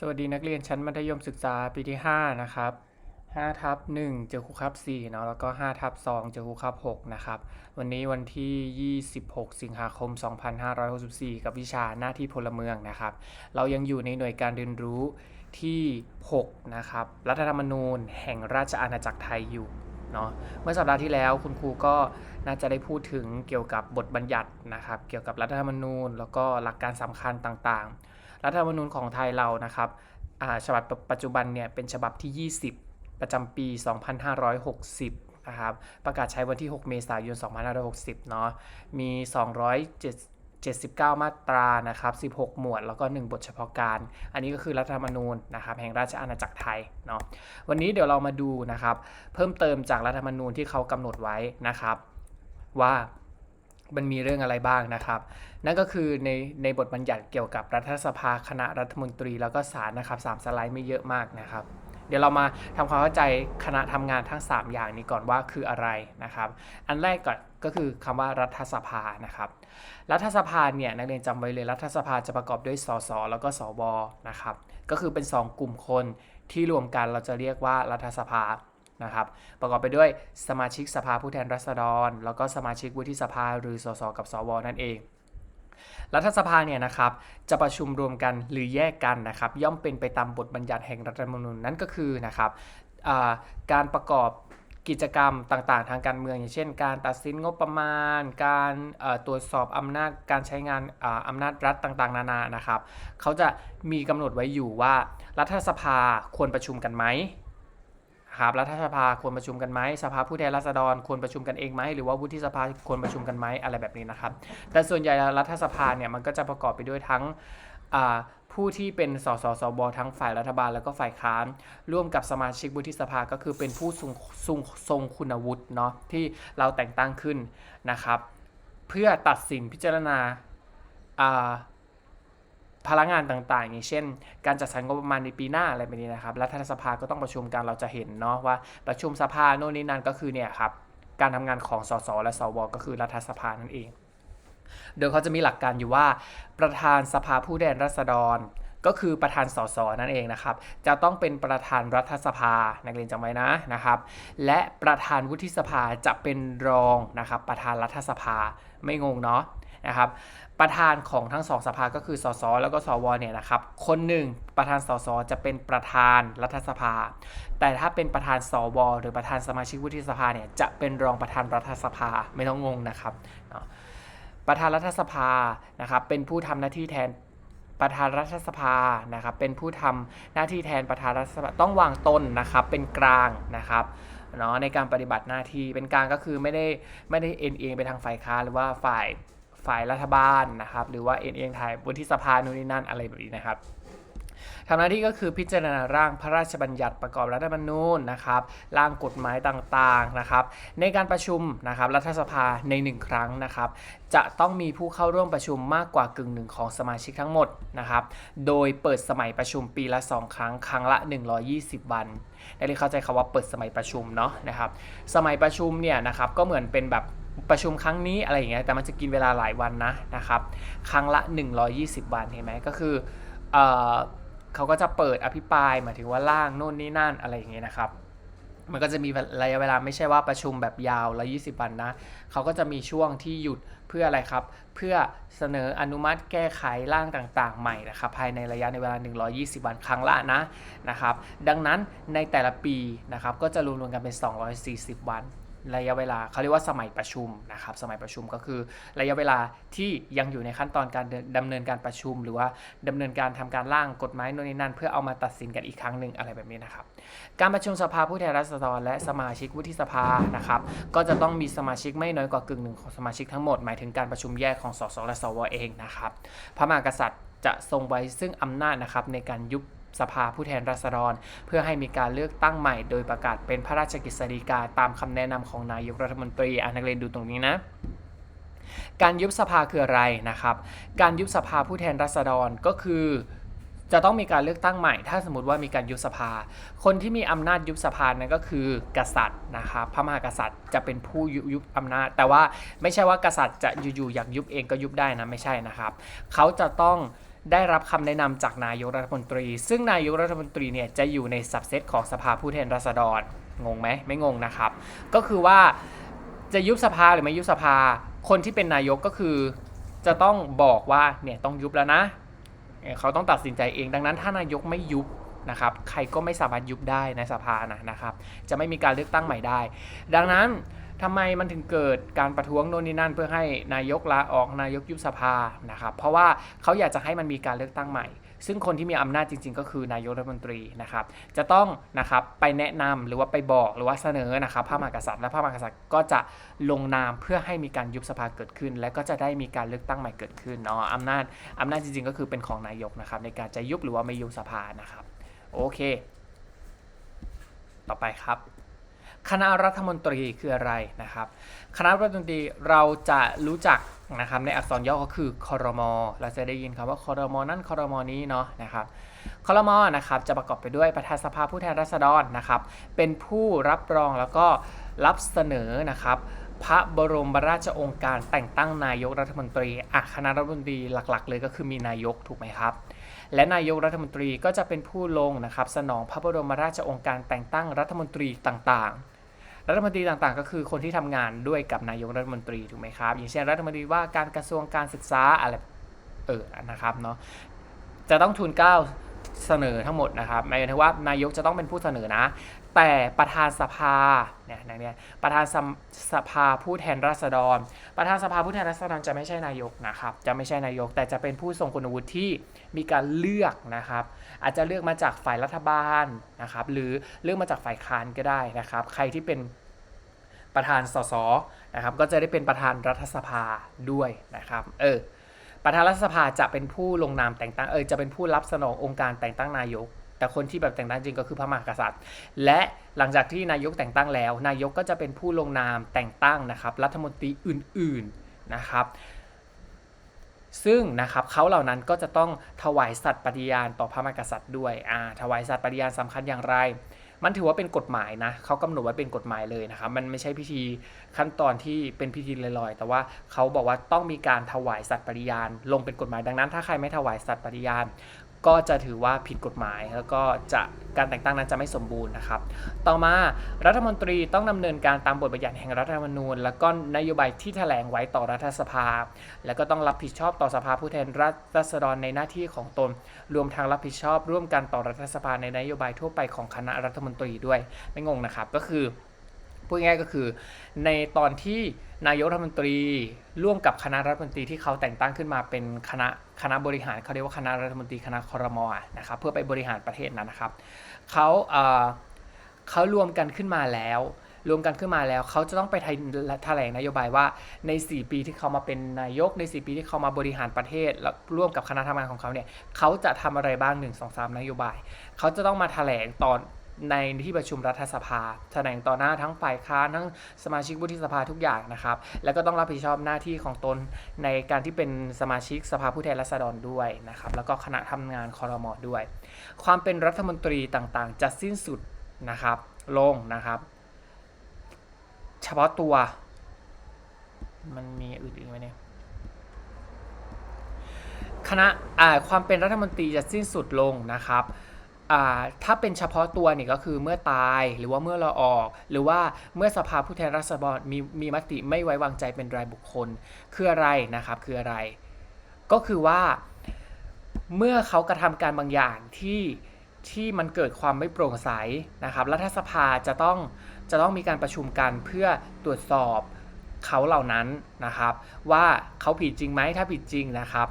สวัสดีนักเรียนชั้นมัธยมศึกษาปีที่ 5 นะครับ5ทับ1เจอครูครับ4เนาะแล้วก็5ทับ2เจอครูครับ6นะครับ วันนี้วันที่ 26 สิงหาคม 2564 กับวิชาหน้าที่พลเมืองนะครับ เรายังอยู่ในหน่วยการเรียนรู้ที่ 6 นะครับ รัฐธรรมนูญแห่งราชอาณาจักรไทยอยู่เนาะเมื่อสัปดาห์ที่แล้วคุณครูก็น่าจะได้พูดถึงเกี่ยวกับบทบัญญัตินะครับ เกี่ยวกับรัฐธรรมนูญ แล้วก็หลักการสำคัญต่างๆ รัฐธรรมนูญของไทยเรานะครับฉบับปัจจุบันเนี่ยเป็นฉบับที่ 20 ประจำปี 2560 นะครับ ประกาศใช้วันที่ 6 เมษายน 2560 เนาะ มี279 มาตรานะครับ 16 หมวด แล้วก็ 1 บทเฉพาะการ อันนี้ก็คือรัฐธรรมนูญนะครับแห่งราชอาณาจักรไทยเนาะ วันนี้เดี๋ยวเรามาดูนะครับ เพิ่มเติมจากรัฐธรรมนูญที่เขากำหนดไว้นะครับ ว่า มันมีเรื่องอะไรบ้างนะครับ นั่นก็คือในในบทบัญญัติเกี่ยวกับรัฐสภาคณะรัฐมนตรีแล้วก็ศาลนะครับสามสไลด์ไม่เยอะมากนะครับ เดี๋ยวเรามาทำความเข้าใจคณะทำงานทั้ง 3 อย่างนี้ก่อนว่าคืออะไรนะครับ อันแรกก่อนก็คือคำว่ารัฐสภานะครับ รัฐสภาเนี่ยนักเรียนจำไว้เลยรัฐสภาจะประกอบด้วยสสแล้วก็สวนะครับ ก็คือเป็น 2 กลุ่มคนที่รวมกันเราจะเรียกว่ารัฐสภา นะครับประกอบไปด้วยสมาชิกสภาผู้แทนราษฎร แล้วก็สมาชิกวุฒิสภาหรือสสกับสวนั่นเองรัฐสภาเนี่ยนะครับจะประชุมรวมกันหรือแยกกันนะครับ ย่อมเป็นไปตามบทบัญญัติแห่งรัฐธรรมนูญนั่นก็คือนะครับการประกอบกิจกรรมต่างๆ ทางการเมืองอย่างเช่น การตัดสินงบประมาณ การตรวจสอบอำนาจการใช้งานอ่าอำนาจรัฐต่างๆ นานานะครับเขาจะมีกำหนดไว้อยู่ว่ารัฐสภาควรประชุมกันไหม ครับรัฐสภาควรประชุมกันไหมสภาผู้แทนราษฎรควรประชุมกันเองไหมหรือว่าวุฒิสภาควรประชุมกันไหมอะไรแบบนี้นะครับ แต่ส่วนใหญ่รัฐสภาเนี่ยมันก็จะประกอบไปด้วยทั้งผู้ที่เป็นสสสบทั้งฝ่ายรัฐบาลแล้วก็ฝ่ายค้าน ร่วมกับสมาชิกวุฒิสภาก็คือเป็นผู้ทรงทรงทรงคุณวุฒิเนาะที่เราแต่งตั้งขึ้นนะครับ เพื่อตัดสินพิจารณา พลังงานต่างๆ อย่างเช่น การจัดสรรงบประมาณในปีหน้าอะไรแบบนี้นะครับรัฐสภาก็ต้องประชุมกันเราจะเห็นเนาะว่าประชุมสภาโน่นนี่นั่นก็คือเนี่ยครับการทำงานของสสและสวก็คือรัฐสภานั่นเอง โดยเขาจะมีหลักการอยู่ว่า ประธานสภาผู้แทนราษฎร ก็คือประธานสสนั่นเองนะครับ จะต้องเป็นประธานรัฐสภานักเรียนจำไว้นะนะครับ และประธานวุฒิสภาจะเป็นรองนะครับประธานรัฐสภาไม่งงเนาะ นะครับประธานของทั้งสองสภาก็คือสสแล้วก็สวเนี่ยนะครับ คนหนึ่งประธานสสจะเป็นประธานรัฐสภา แต่ถ้าเป็นประธานสวหรือประธานสมาชิกวุฒิสภาเนี่ยจะเป็นรองประธานรัฐสภาไม่ต้องงงนะครับ ประธานรัฐสภานะครับเป็นผู้ทำหน้าที่แทนประธานรัฐสภานะครับ เป็นผู้ทำหน้าที่แทนประธานรัฐสภาต้องวางตนนะครับเป็นกลางนะครับเนาะในการปฏิบัติหน้าที่เป็นกลางก็คือไม่ได้ไม่ได้เอ็นเอียงไปทางฝ่ายค้านหรือว่าฝ่าย ฝ่ายรัฐบาลนะครับหรือว่าเอ็นเอียงทายวุฒิสภานู่นนี่นั่นอะไรแบบนี้นะครับทำหน้าที่ก็คือพิจารณาร่างพระราชบัญญัติประกอบรัฐธรรมนูญนะครับ ร่างกฎหมายต่างๆนะครับ ในการประชุมนะครับรัฐสภาใน 1 ครั้งนะครับ จะต้องมีผู้เข้าร่วมประชุมมากกว่ากึ่งหนึ่งของสมาชิกทั้งหมดนะครับ โดยเปิดสมัยประชุมปีละ 2 ครั้ง ครั้งละ 120 วันได้เลยเข้าใจคำว่าเปิดสมัยประชุมเนาะนะครับ สมัยประชุมเนี่ยนะครับก็เหมือนเป็นแบบ ประชุมครั้งนี้อะไรอย่างเงี้ยแต่มันจะกินเวลาหลายวันนะนะครับ ครั้งละ 120 วันเห็นไหมก็คือเออเขาก็จะเปิดอภิปรายหมายถึงว่าร่างโน่นนี่นั่นอะไรอย่างเงี้ยนะครับ มันก็จะมีระยะเวลาไม่ใช่ว่าประชุมแบบยาวละ20 วันนะเขาก็จะมีช่วงที่หยุดเพื่ออะไรครับ เพื่อเสนออนุมัติแก้ไขร่างต่างๆ ใหม่นะครับ ภายในระยะในเวลา 120 วันครั้งละนะนะครับ ดังนั้นในแต่ละปีนะครับก็จะรวมๆกันเป็น 240 วัน ระยะเวลาเขาเรียกว่าสมัยประชุมนะครับสมัยประชุมก็คือระยะเวลาที่ยังอยู่ในขั้นตอนการดำเนินการประชุม หรือว่าดำเนินการทำการร่างกฎหมายโน่นนี่นั่น เพื่อเอามาตัดสินกันอีกครั้งหนึ่งอะไรแบบนี้นะครับ การประชุมสภาผู้แทนราษฎรและสมาชิกวุฒิสภานะครับก็จะต้องมีสมาชิกไม่น้อยกว่ากึ่งหนึ่งของสมาชิกทั้งหมดหมายถึงการประชุมแยกของสสและสวเองนะครับพระมหากษัตริย์จะทรงไว้ซึ่งอำนาจนะครับในการยุบ สภาผู้แทนราษฎร เพื่อให้มีการเลือกตั้งใหม่ โดยประกาศเป็นพระราชกฤษฎีกาตามคำแนะนำของนายกรัฐมนตรีอ่านักเรียนดูตรงนี้นะการยุบสภาคืออะไรนะครับ การยุบสภาผู้แทนราษฎรก็คือ จะต้องมีการเลือกตั้งใหม่ ถ้าสมมติว่ามีการยุบสภา คนที่มีอำนาจยุบสภานั่นก็คือกษัตริย์นะครับพระมหากษัตริย์จะเป็นผู้ยุยุบอำนาจ แต่ว่าไม่ใช่ว่ากษัตริย์จะอยู่ๆอยากยุบเองก็ยุบได้นะไม่ใช่นะครับ เขาจะต้อง ได้รับคำแนะนำจากนายกรัฐมนตรี ซึ่งนายกรัฐมนตรีเนี่ยจะอยู่ในสับเซตของสภาผู้แทนราษฎรงงไหมไม่งงนะครับ ก็คือว่าจะยุบสภาหรือไม่ยุบสภา คนที่เป็นนายกก็คือ จะต้องบอกว่าเนี่ยต้องยุบแล้วนะ เขาต้องตัดสินใจเอง ดังนั้นถ้านายกไม่ยุบนะครับ ใครก็ไม่สามารถยุบได้ในสภานะนะครับ จะไม่มีการเลือกตั้งใหม่ได้ ดังนั้น ทำไมมันถึงเกิดการประท้วงโน่นนี่นั่น เพื่อให้นายกลาออกนายกยุบสภานะครับเพราะว่าเขาอยากจะให้มันมีการเลือกตั้งใหม่ ซึ่งคนที่มีอำนาจจริง ๆ ก็คือนายกรัฐมนตรีนะครับจะต้องนะครับไปแนะนำหรือว่าไปบอกหรือว่าเสนอนะครับพระมหากษัตริย์และพระมหากษัตริย์ก็จะลงนามเพื่อให้มีการยุบสภาเกิดขึ้น และก็จะได้มีการเลือกตั้งใหม่เกิดขึ้นเนาะอำนาจอำนาจจริง ๆ ก็คือเป็นของนายกนะครับในการจะยุบหรือว่าไม่ยุบสภานะครับโอเค ต่อไปครับ คณะรัฐมนตรีคืออะไรนะครับ คณะรัฐมนตรีเราจะรู้จักนะครับในอักษรย่อก็คือคอรมอเราจะได้ยินคำว่าคอรมอนั่นคอรมอนี้เนาะนะครับคอรมอนะครับจะประกอบไปด้วยประธานสภาผู้แทนราษฎรนะครับ เป็นผู้รับรองแล้วก็รับเสนอนะครับพระบรมราชองค์การแต่งตั้งนายกรัฐมนตรีอะคณะรัฐมนตรีหลักๆ เลยก็คือมีนายกถูกไหมครับ และนายกรัฐมนตรีก็จะเป็นผู้ลงนะครับ สนองพระบรมราชองค์การแต่งตั้งรัฐมนตรีต่างๆ รัฐมนตรีต่างๆ ก็คือคนที่ทำงานด้วยกับนายกรัฐมนตรีถูกไหมครับ อย่างเช่นรัฐมนตรีว่าการกระทรวงการศึกษาอะไรเออนะครับเนาะจะต้องทูลเกล้าเสนอทั้งหมดนะครับหมายถึงว่านายกจะต้องเป็นผู้เสนอนะ แต่ประธานสภาเนี่ยนะเนี่ยประธานสสภาผู้แทนราษฎร ประธานสภาผู้แทนราษฎรจะไม่ใช่นายกนะครับ จะไม่ใช่นายก แต่จะเป็นผู้ทรงคุณวุฒิที่มีการเลือกนะครับ อาจจะเลือกมาจากฝ่ายรัฐบาลนะครับหรือเลือกมาจากฝ่ายค้านก็ได้นะครับ ใครที่เป็นประธานสสนะครับก็จะได้เป็นประธานรัฐสภาด้วยนะครับเออประธานรัฐสภาจะเป็นผู้ลงนามแต่งตั้งเออจะเป็นผู้รับสนององค์การแต่งตั้งนายก แต่คนที่แบบแต่งตั้งจริงก็คือพระมหากษัตริย์ และหลังจากที่นายกแต่งตั้งแล้ว นายกก็จะเป็นผู้ลงนามแต่งตั้งนะครับรัฐมนตรีอื่นๆนะครับ ซึ่งนะครับเขาเหล่านั้นก็จะต้องถวายสัตย์ปฏิญาณต่อพระมหากษัตริย์ด้วยอ่าถวายสัตย์ปฏิญาณสำคัญอย่างไร มันถือว่าเป็นกฎหมายนะเขากำหนดไว้เป็นกฎหมายเลยนะครับ มันไม่ใช่พิธี ขั้นตอนที่เป็นพิธีลอยๆ แต่ว่าเขาบอกว่าต้องมีการถวายสัตย์ปฏิญาณ ลงเป็นกฎหมายดังนั้น ถ้าใครไม่ถวายสัตย์ปฏิญาณ ก็จะถือว่าผิดกฎหมาย แล้วก็จะการแต่งตั้งนั้นจะไม่สมบูรณ์นะครับ ต่อมารัฐมนตรีต้องดำเนินการตามบทบัญญัติแห่งรัฐธรรมนูญ แล้วก็นโยบายที่แถลงไว้ต่อรัฐสภา แล้วก็ต้องรับผิดชอบต่อสภาผู้แทนราษฎรในหน้าที่ของตน รวมทั้งรับผิดชอบ ร่วมกันต่อรัฐสภาในนโยบายทั่วไปของคณะรัฐมนตรีด้วย ไม่งงนะครับ ก็คือ พูดง่ายก็คือ ในตอนที่นายกรัฐมนตรีร่วมกับคณะรัฐมนตรีที่เขาแต่งตั้งขึ้นมาเป็นคณะคณะบริหารเขาเรียกว่าคณะรัฐมนตรีคณะคอรมอนะครับเพื่อไปบริหารประเทศนั้นนะครับเขาเอ่อเขารวมกันขึ้นมาแล้ว รวมกันขึ้นมาแล้วเขาจะต้องไปแถลงนโยบายว่าใน 4 ปีที่เขามาเป็นนายกใน 4 ปีที่เขามาบริหารประเทศแล้วร่วมกับคณะทำงานของเขาเนี่ยเขาจะทำอะไรบ้าง 1 2 3 นโยบาย เขาจะต้องมาแถลงตอน ในที่ประชุมรัฐสภา แถลงต่อหน้าทั้งฝ่ายค้านทั้งสมาชิกวุฒิสภาทุกอย่างนะครับ แล้วก็ต้องรับผิดชอบหน้าที่ของตนในการที่เป็นสมาชิกสภาผู้แทนราษฎรด้วยนะครับ แล้วก็คณะทำงานคอรมอด้วย ความเป็นรัฐมนตรีต่างๆ จะสิ้นสุดนะครับลงนะครับ เฉพาะตัว มันมีอื่นอีกไหมเนี่ยคณะความเป็นรัฐมนตรีจะสิ้นสุดลงนะครับ ถ้าเป็นเฉพาะตัวนี่ก็คือเมื่อตายหรือว่าเมื่อเราออก หรือว่าเมื่อสภาผู้แทนราษฎรมีมีมติไม่ไว้วางใจเป็นรายบุคคลคืออะไรนะครับคืออะไร ก็คือว่า เมื่อเขากระทำการบางอย่างที่ที่มันเกิดความไม่โปร่งใสนะครับรัฐสภาจะต้องจะต้องมีการประชุมกันเพื่อตรวจสอบเขาเหล่านั้นนะครับ ว่าเขาผิดจริงไหมถ้าผิดจริงนะครับ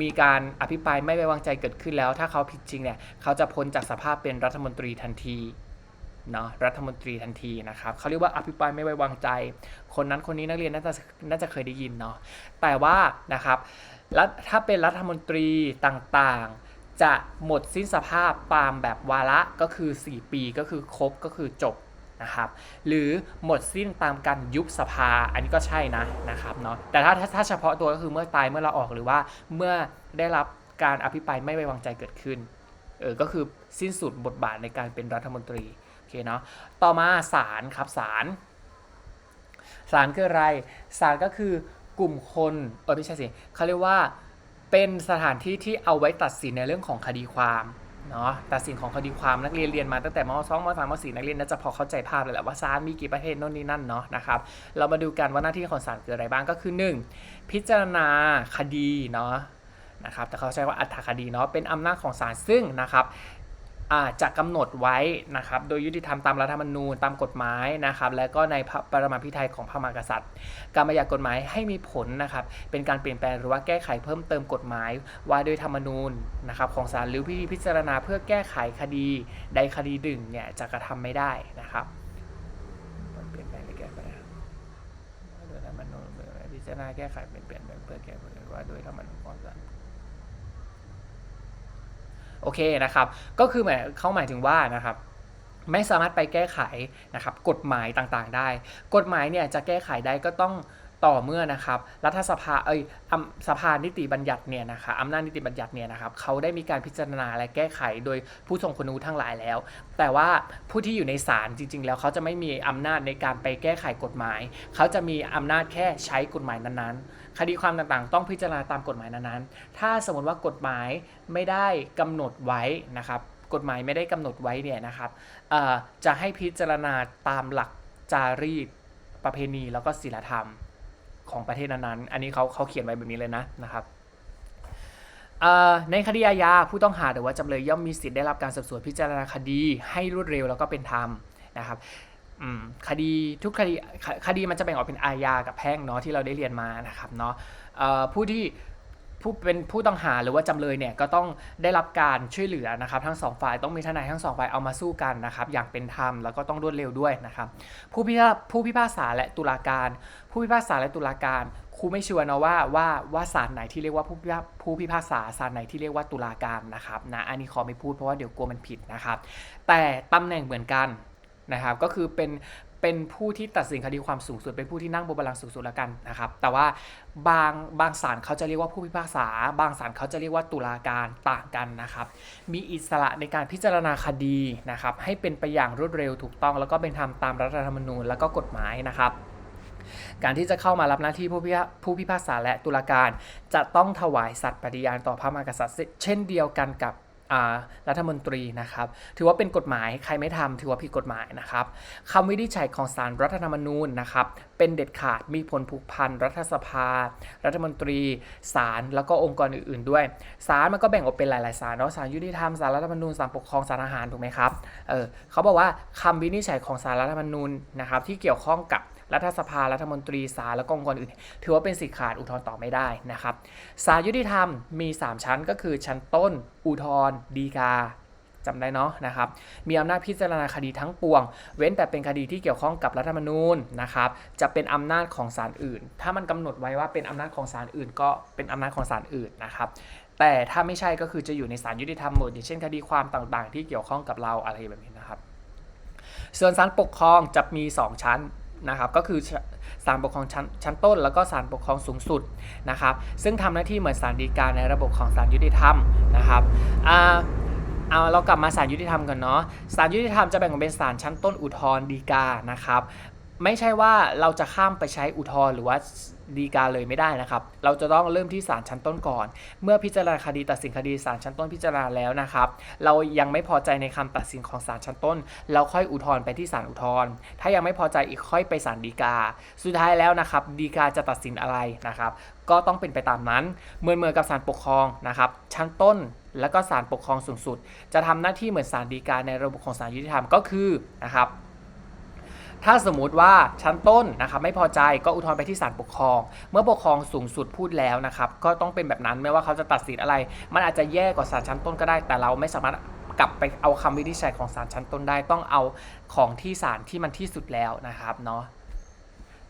มีการอภิปรายไม่ไว้วางใจเกิดขึ้นแล้ว ถ้าเขาผิดจริงเนี่ยเขาจะพ้นจากสภาพเป็นรัฐมนตรีทันทีเนาะรัฐมนตรีทันทีนะครับเขาเรียกว่าอภิปรายไม่ไว้วางใจ คนนั้นคนนี้นักเรียนน่าจะน่าจะเคยได้ยินเนาะแต่ว่านะครับแล้วถ้าเป็นรัฐมนตรีต่างๆ จะหมดสิ้นสภาพตามแบบวาระก็คือ 4 ปีก็คือครบก็คือจบ นะครับ หรือหมดสิ้นตามการยุบสภา อันนี้ก็ใช่นะนะครับเนาะ แต่ถ้าถ้าถาเฉพาะตัวก็คือเมื่อตายเมื่อเราออกหรือว่าเมื่อได้รับการอภิปรายไม่ไว้วางใจเกิดขึ้น เออ ก็คือสิ้นสุดบทบาทในการเป็นรัฐมนตรี โอเคเนาะ ต่อมาศาลครับศาล ศาลคืออะไร ศาลก็คือกลุ่มคน เออไม่ใช่สิเขาเรียกว่าเป็นสถานที่ที่เอาไว้ตัดสินในเรื่องของคดีความ เนาะตัดสินของคดีความนักเรียนเรียนมาตั้งแต่ม .2 ม .3 ม .4 นักเรียนน่าจะพอเข้าใจภาพเลยแหละว่าศาลมีกี่ประเทศโน่นนี่นั่นเนาะนะครับเรามาดูกันว่าหน้าที่ของศาลคืออะไรบ้างก็คือ 1. พิจารณาคดีเนาะนะครับแต่เขาใช้ว่าอัตถคดีเนาะเป็นอำนาจของศาลซึ่งนะครับ จะกำหนดไว้นะครับโดยยุติธรรมตามรัฐธรรมนูญตามกฎหมายนะครับและก็ในพระปรมาภิไธยของพระมหากษัตริย์ การบัญญัติกฎหมายให้มีผลนะครับเป็นการเปลี่ยนแปลงหรือว่าแก้ไขเพิ่มเติมกฎหมาย ว่าโดยธรรมนูญนะครับของศาลหรือพิธีพิจารณาเพื่อแก้ไขคดีใดคดีหนึ่งเนี่ยจะกระทำไม่ได้นะครับเปลี่ยนแปลงหรือแก้ไขว่าโดยธรรมนูญพิจารณาแก้ไขเปลี่ยนแปลงเพื่อแก้ไขว่าโดยธรรมนูญของศาล เคนะครับ ก็คือหมายเขาหมายถึงว่านะครับไม่สามารถไปแก้ไขนะครับกฎหมายต่างๆได้ กฎหมายเนี่ยจะแก้ไขได้ก็ต้อง ต่อเมื่อนะครับรัฐสภาเอ้ยอำสภานิติบัญญัติเนี่ยนะคะอำนาจนิติบัญญัติเนี่ยนะครับเขาได้มีการพิจารณาและแก้ไขโดยผู้ทรงคุณวุฒิทั้งหลายแล้ว แต่ว่าผู้ที่อยู่ในศาลจริง ๆ แล้วเขาจะไม่มีอำนาจในการไปแก้ไขกฎหมาย เขาจะมีอำนาจแค่ใช้กฎหมายนั้นๆ คดีความต่างๆ ต้องพิจารณาตามกฎหมายนั้นๆ ถ้าสมมติว่ากฎหมายไม่ได้กำหนดไว้นะครับกฎหมายไม่ได้กำหนดไว้เนี่ยนะครับจะให้พิจารณาตามหลักจารีตประเพณีแล้วก็ศีลธรรม ของประเทศนั้นๆ อันนี้เขาเขาเขียนไว้แบบนี้เลยนะนะครับในคดีอาญาผู้ต้องหาหรือว่าจำเลยย่อมมีสิทธิ์ได้รับการสืบสวนพิจารณาคดีให้รวดเร็วแล้วก็เป็นธรรมนะครับคดีทุกคดีคดีมันจะแบ่งออกเป็นอาญากับแพ่งเนาะที่เราได้เรียนมานะครับเนาะผู้ที่ ผู้เป็นผู้ต้องหาหรือว่าจำเลยเนี่ยก็ต้องได้รับการช่วยเหลือนะครับทั้งสองฝ่ายต้องมีทนายทั้งสองฝ่ายเอามาสู้กันนะครับอย่างเป็นธรรมแล้วก็ต้องรวดเร็วด้วยนะครับผู้พิพากผู้พิพากษาและตุลาการ ผู้พิพากษาและตุลาการครูไม่ชัวร์นะว่าว่าว่าศาลไหนที่เรียกว่าผู้พิพากผู้พิพากษาศาลไหนที่เรียกว่าตุลาการนะครับนะอันนี้ขอไม่พูดเพราะว่าเดี๋ยวกลัวมันผิดนะครับ แต่ตำแหน่งเหมือนกันนะครับก็คือเป็น เป็นผู้ที่ตัดสินคดีความสูงสุด เป็นผู้ที่นั่งบนบัลลังก์สูงสุดแล้วกันนะครับ แต่ว่าบางบางศาลเขาจะเรียกว่าผู้พิพากษา บางศาลเขาจะเรียกว่าตุลาการต่างกันนะครับ มีอิสระในการพิจารณาคดีนะครับ ให้เป็นไปอย่างรวดเร็วถูกต้อง แล้วก็เป็นธรรมตามรัฐธรรมนูญ แล้วก็กฎหมายนะครับการที่จะเข้ามารับหน้าที่ผู้พิผู้พิพากษาและตุลาการ จะต้องถวายสัตย์ปฏิญาณต่อพระมหากษัตริย์ เช่นเดียวกันกับ รัฐมนตรีนะครับ ถือว่าเป็นกฎหมายใครไม่ทำถือว่าผิดกฎหมายนะครับคำวินิจฉัยของศาลรัฐธรรมนูญนะครับ เป็นเด็ดขาดมีผลผูกพันรัฐสภา รัฐมนตรีศาลแล้วก็องค์กรอื่น ๆ ด้วยศาลมันก็แบ่งออกเป็นหลายๆศาลเนาะศาลยุติธรรมศาลรัฐธรรมนูญศาลปกครองศาลทหารถูกไหมครับเออเขาบอกว่าคำวินิจฉัยของศาลรัฐธรรมนูญนะครับที่เกี่ยวข้องกับ รัฐสภารัฐมนตรีศาลและกองค์กรอื่น ถือว่าเป็นสิทธิขาดอุทธรณ์ต่อไม่ได้นะครับศาลยุติธรรมมี 3 ชั้นก็คือชั้นต้น อุทธรณ์ฎีกาจำได้เนาะนะครับ มีอำนาจพิจารณาคดีทั้งปวง เว้นแต่เป็นคดีที่เกี่ยวข้องกับรัฐธรรมนูญนะครับ จะเป็นอำนาจของศาลอื่น ถ้ามันกำหนดไว้ว่าเป็นอำนาจของศาลอื่น ก็เป็นอำนาจของศาลอื่นนะครับ แต่ถ้าไม่ใช่ก็คือจะอยู่ในศาลยุติธรรมหมดอย่างเช่นคดีความต่างๆ ที่เกี่ยวข้องกับเราอะไรแบบนี้นะครับ ส่วนศาลปกครองจะมี 2 ชั้น นะครับก็คือศาลปกครองชั้นชั้นต้น แล้วก็ศาลปกครองสูงสุดนะครับ ซึ่งทำหน้าที่เหมือนศาลฎีกาในระบบของศาลยุติธรรมนะครับเอาเรากลับมาศาลยุติธรรมกันเนาะศาลยุติธรรมจะแบ่งออกเป็นศาลชั้นต้นอุทธรณ์ฎีกานะครับ ไม่ใช่ว่าเราจะข้ามไปใช้อุทธรณ์หรือว่า ฎีกาเลยไม่ได้นะครับ เราจะต้องเริ่มที่ศาลชั้นต้นก่อน เมื่อพิจารณาคดีตัดสินคดีศาลชั้นต้นพิจารณาแล้วนะครับ เรายังไม่พอใจในคำตัดสินของศาลชั้นต้น เราค่อยอุทธรณ์ไปที่ศาลอุทธรณ์ถ้ายังไม่พอใจอีกค่อยไปศาลฎีกา สุดท้ายแล้วนะครับฎีกาจะตัดสินอะไรนะครับ ก็ต้องเป็นไปตามนั้นเหมือนเมือกับศาลปกครองนะครับ ชั้นต้นแล้วก็ศาลปกครองสูงสุด จะทำหน้าที่เหมือนศาลฎีกาในระบบของศาลยุติธรรมก็คือนะครับ ถ้าสมมุติว่าชั้นต้นนะครับไม่พอใจก็อุทธรณ์ไปที่ศาลปกครอง เมื่อปกครองสูงสุดพูดแล้วนะครับก็ต้องเป็นแบบนั้นไม่ว่าเขาจะตัดสินอะไร มันอาจจะแย่กว่าศาลชั้นต้นก็ได้ แต่เราไม่สามารถกลับไปเอาคำวินิจฉัยของศาลชั้นต้นได้ ต้องเอาของที่ศาลที่มันที่สุดแล้วนะครับเนาะ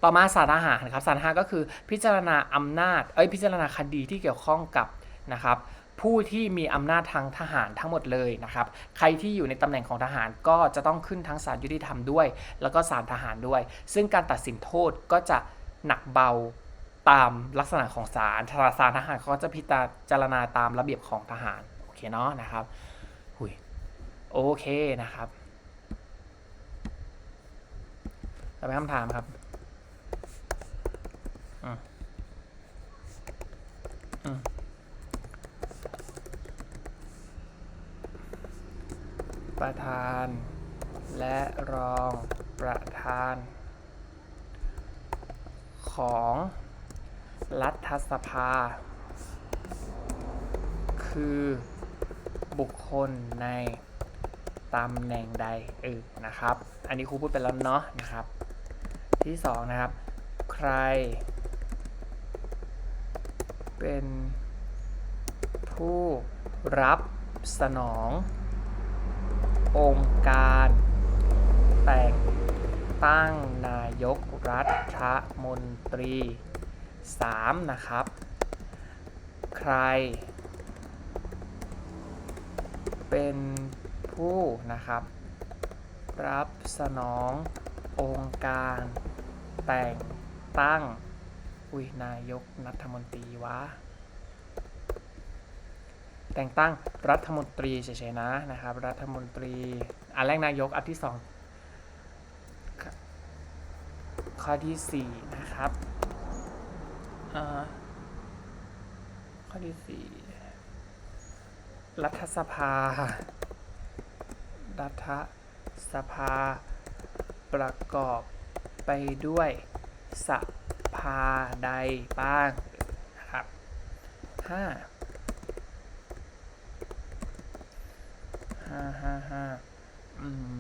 ต่อมาศาลทหารครับศาลทหารก็คือพิจารณาอำนาจเอ้ยพิจารณาคดีที่เกี่ยวข้องกับนะครับ ผู้ที่มีอำนาจทางทหารทั้งหมดเลยนะครับ ใครที่อยู่ในตำแหน่งของทหารก็จะต้องขึ้นทั้งศาลยุติธรรมด้วย แล้วก็ศาลทหารด้วย ซึ่งการตัดสินโทษก็จะหนักเบาตามลักษณะของศาลศาลทหารเขาก็จะพิจารณาตามระเบียบของทหาร โอเคเนาะนะครับหุยโอเคนะครับต่อไปคำถามครับอืมอืม ประธาน และรองประธาน ของรัฐสภา คือบุคคลในตำแหน่งใดเออนะครับ อันนี้ครูพูดไปแล้วเนาะนะครับ ที่สองนะครับ ใคร เป็นผู้รับสนอง องค์การแต่งตั้งนายกรัฐมนตรี 3 นะครับ ใคร เป็นผู้นะครับ รับสนององค์การ แต่งตั้ง อุ้ยนายกรัฐมนตรีวะ แต่งตั้งรัฐมนตรีเฉยๆนะนะครับ รัฐมนตรีอันแรกนายกอันที่สองข้อที่สี่นะครับข้อที่สี่รัฐสภา รัฐสภา ประกอบไปด้วยสภาใดบ้างครับห้า ห้าห้าอืม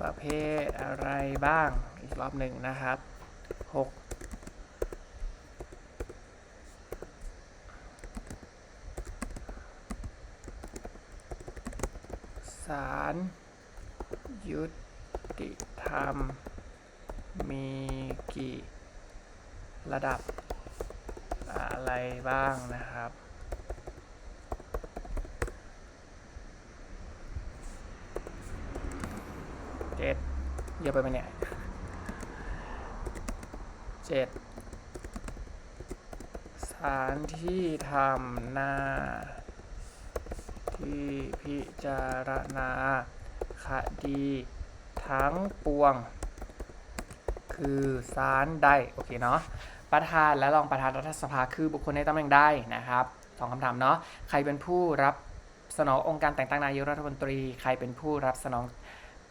ประเภทอะไรบ้างอีกรอบหนึ่งนะครับหกศาลยุติธ รรมมีกี่ระดับอะไรบ้างนะครับ เจ็ดเยอะไปไหมเนี่ยเจ็ดสารที่ทำหน้า ที่พิจารณาคดี ทั้งปวง คือศาลใดโอเคเนาะประธานและรองประธานรัฐสภาคือบุคคลในตำแหน่งใดนะครับสองคำถามเนาะใครเป็นผู้รับสนององค์การแต่งตั้งนายกรัฐมนตรี ใครเป็นผู้รับสนอง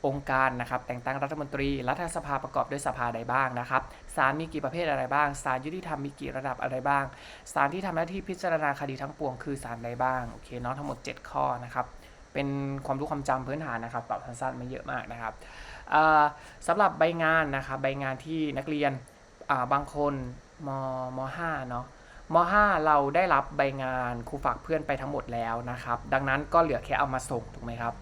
องค์การนะครับแต่งตั้งรัฐมนตรี รัฐสภาประกอบด้วยสภาใดบ้างนะครับศาลมีกี่ประเภทอะไรบ้างศาลยุติธรรมมีกี่ระดับอะไรบ้างศาลที่ทำหน้าที่พิจารณาคดีทั้งปวงคือศาลใดบ้างโอเคเนาะทั้งหมด 7 ข้อนะครับ เป็นความรู้ความจำพื้นฐานนะครับตอบสั้นๆไม่เยอะมากนะครับเอ่อสำหรับใบงานนะครับใบงานที่นักเรียนาบางคนมม5เนาะม5เราได้รับใบงานครูฝากเพื่อนไปทั้งหมดแล้วนะครับ ดังนั้นก็เหลือแค่เอามาส่งถูกไหมครับ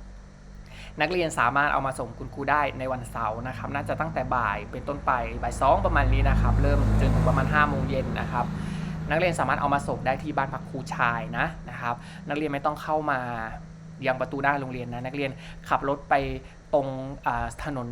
นักเรียนสามารถเอามาส่งคุณครูได้ในวันเสาร์นะครับ น่าจะตั้งแต่บ่ายเป็นต้นไปบ่ายสองประมาณนี้นะครับ เริ่มจนถึงประมาณ5้าโมงเย็นนะครับ นักเรียนสามารถเอามาส่งได้ที่บ้านพักครูชายนะนะครับ นักเรียนไม่ต้องเข้ามา ยังประตูหน้าโรงเรียนนะนักเรียนขับรถไปตรงถนน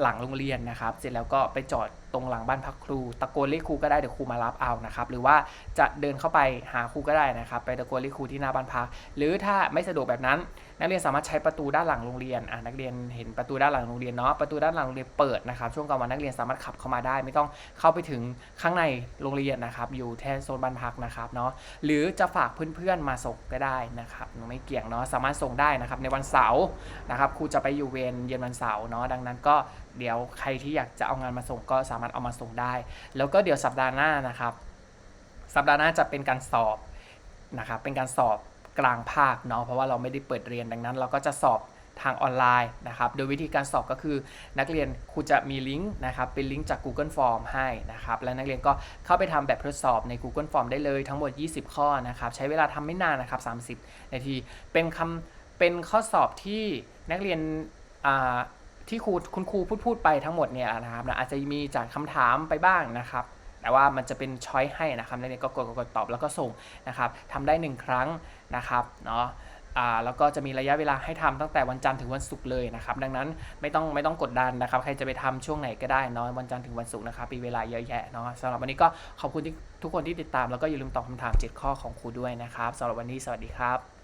หลังโรงเรียนนะครับ เสร็จแล้วก็ไปจอดตรงหลังบ้านพักครู ตะโกนเรียกครูก็ได้เดี๋ยวครูมารับเอานะครับ หรือว่าจะเดินเข้าไปหาครูก็ได้นะครับ ไปตะโกนเรียกครูที่หน้าบ้านพัก หรือถ้าไม่สะดวกแบบนั้น นักเรียนสามารถใช้ประตูด้านหลังโรงเรียนอ่านักเรียนเห็นประตูด้านหลังโรงเรียนเนาะประตูด้านหลังโรงเรียนเปิดนะครับช่วงกลางวันนักเรียนสามารถขับเข้ามาได้ ไม่ต้องเข้าไปถึงข้างในโรงเรียนนะครับอยู่แทนโซนบ้านพักนะครับเนาะหรือจะฝากเพื่อนๆมาส่งก็ได้นะครับไม่เกี่ยงเนาะสามารถส่งได้นะครับในวันเสาร์นะครับครูจะไปอยู่เวรเย็นวันเสาร์เนาะดังนั้นก็เดี๋ยวใครที่อยากจะเอางานมาส่งก็สามารถเอามาส่งได้ แล้วก็เดี๋ยวสัปดาห์หน้านะครับ สัปดาห์หน้าจะเป็นการสอบนะครับเป็นการสอบ กลางภาคเนาะเพราะว่าเราไม่ได้เปิดเรียนดังนั้น เราก็จะสอบทางออนไลน์นะครับ โดยวิธีการสอบก็คือนักเรียนครูจะมีลิงก์นะครับ เป็นลิงก์จาก Google Form ให้นะครับ และนักเรียนก็เข้าไปทำแบบทดสอบใน Google Form ได้เลยทั้งหมด 20 ข้อนะครับ ใช้เวลาทำไม่นานนะครับ 30 นาที เป็นคำเป็นข้อสอบที่นักเรียนอ่าที่ครูคุณครูพูดพูดไปทั้งหมดเนี่ยนะครับนะอาจจะมีจากคำถามไปบ้างนะครับ แต่ว่ามันจะเป็นช้อยให้นะครับนักเรียนก็กดกดตอบแล้วก็ส่งนะครับทำได้หนึ่งครั้งนะครับเนาะแล้วก็จะมีระยะเวลาให้ทำตั้งแต่วันจันทร์ถึงวันศุกร์เลยนะครับ ดังนั้นไม่ต้องไม่ต้องกดดันนะครับ ใครจะไปทำช่วงไหนก็ได้เนาะวันจันทร์ถึงวันศุกร์นะครับมีเวลาเยอะแยะเนาะสำหรับวันนี้ก็ขอบคุณที่ทุกคนที่ติดตาม แล้วก็อย่าลืมตอบคำถาม 7 ข้อของครูด้วยนะครับสำหรับวันนี้สวัสดีครับ